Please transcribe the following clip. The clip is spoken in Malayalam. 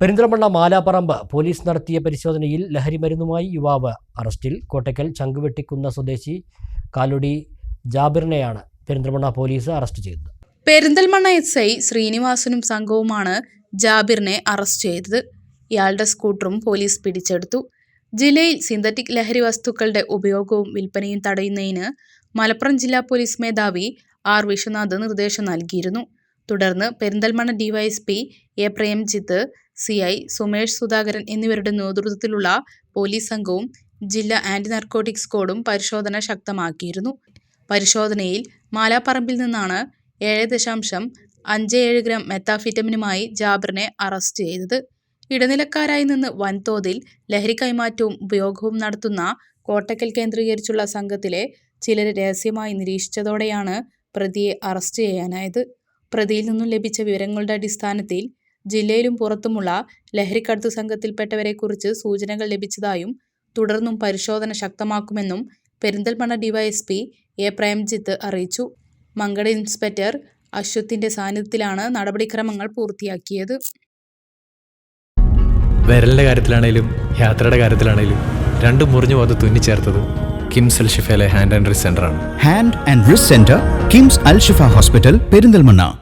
പെരിന്തൽമണ്ണ മാലാപ്പറമ്പ് പോലീസ് നടത്തിയ പരിശോധനയിൽ ലഹരിമരുന്നുമായി യുവാവ് അറസ്റ്റിൽ. കോട്ടയ്ക്കൽ ചങ്കുവെട്ടിക്കുന്ന സ്വദേശി കാലുടി ജാബിറിനെയാണ് പെരിന്തൽമണ്ണ പോലീസ് അറസ്റ്റ് ചെയ്തത്. പെരിന്തൽമണ്ണ എസ് ഐ ശ്രീനിവാസനും സംഘവുമാണ് ജാബിറിനെ അറസ്റ്റ് ചെയ്തത്. ഇയാളുടെ സ്കൂട്ടറും പോലീസ് പിടിച്ചെടുത്തു. ജില്ലയിൽ സിന്തറ്റിക് ലഹരി വസ്തുക്കളുടെ ഉപയോഗവും വിൽപ്പനയും തടയുന്നതിന് മലപ്പുറം ജില്ലാ പോലീസ് മേധാവി ആർ വിശ്വനാഥ് നിർദ്ദേശം നൽകിയിരുന്നു. തുടർന്ന് Perinthalmanna DYSP A Premjith C I Sumesh Sudhakaran എന്നിവരുടെ നേതൃത്വത്തിലുള്ള പോലീസ് സംഘവും ജില്ലാ ആന്റി നർക്കോട്ടിക്സ് സ്ക്വാഡും പരിശോധന ശക്തമാക്കിയിരുന്നു. പരിശോധനയിൽ മാലാപ്പറമ്പിൽ നിന്നാണ് ഏഴ് ദശാംശം അഞ്ച് ഏഴ് ഗ്രാം മെത്താഫിറ്റമിനുമായി ജാബിറിനെ അറസ്റ്റ് ചെയ്തത്. ഇടനിലക്കാരായി നിന്ന് വൻതോതിൽ ലഹരി കൈമാറ്റവും ഉപയോഗവും നടത്തുന്ന കോട്ടക്കൽ കേന്ദ്രീകരിച്ചുള്ള സംഘത്തിലെ ചിലരെ രഹസ്യമായി നിരീക്ഷിച്ചതോടെയാണ് പ്രതിയെ അറസ്റ്റ് ചെയ്യാനായത്. പ്രതിയിൽ നിന്നും ലഭിച്ച വിവരങ്ങളുടെ അടിസ്ഥാനത്തിൽ ജില്ലയിലും പുറത്തുമുള്ള ലഹരിക്കടത്ത് സംഘത്തിൽപ്പെട്ടവരെക്കുറിച്ച് സൂചനകൾ ലഭിച്ചതായും തുടർന്നും പരിശോധന ശക്തമാക്കുമെന്നും പെരിന്തൽമണ്ണ ഡിവൈഎസ്പി എ പ്രേംജിത്ത് അറിയിച്ചു. മങ്കട ഇൻസ്പെക്ടർ അശ്വത്തിന്റെ സാന്നിധ്യത്തിലാണ് നടപടിക്രമങ്ങൾ പൂർത്തിയാക്കിയത്. വിരലിന്റെ കാര്യത്തിലാണേലും യാത്രയുടെ കാര്യത്തിലാണേലും രണ്ടും മുറിഞ്ഞു പോകാതെ തുന്നിച്ചേർത്തത് കിംസ് അൽ ഷിഫയിലെ ഹാൻഡ് ആൻഡ് റിസ് ആണ്. Hand and wrist centre KIMS Al Shifa hospital Perinthalmanna